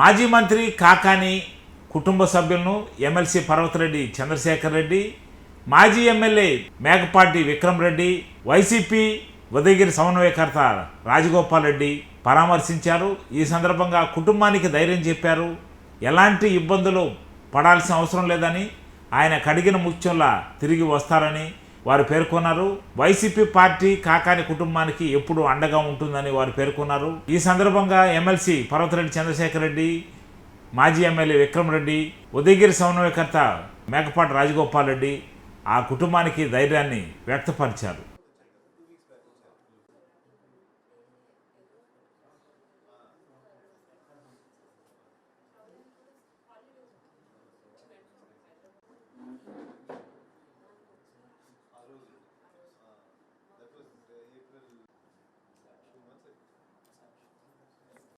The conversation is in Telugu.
మాజీ మంత్రి కాకాని కుటుంబ సభ్యులను ఎమ్మెల్సీ పర్వతరెడ్డి చంద్రశేఖర్ రెడ్డి మాజీ ఎమ్మెల్యే మేకపాటి విక్రమ్ రెడ్డి వైసీపీ ఉదయగిరి సమన్వయకర్త రాజగోపాల్ రెడ్డి పరామర్శించారు. ఈ సందర్భంగా కుటుంబానికి ధైర్యం చెప్పారు. ఎలాంటి ఇబ్బందులు పడాల్సిన అవసరం లేదని ఆయన కడిగిన ముత్యంలా తిరిగి వస్తారని వారు పేర్కొన్నారు. వైసీపీ పార్టీ కాకాని కుటుంబానికి ఎప్పుడు అండగా ఉంటుందని వారు పేర్కొన్నారు. ఈ సందర్భంగా ఎమ్మెల్సీ పర్వతరెడ్డి చంద్రశేఖర్ రెడ్డి మాజీ ఎమ్మెల్యే విక్రమ్ రెడ్డి ఉదయగిరి సమన్వయకర్త మేకపాటి రాజగోపాల్ రెడ్డి ఆ కుటుంబానికి ధైర్యాన్ని వ్యక్తపరిచారు.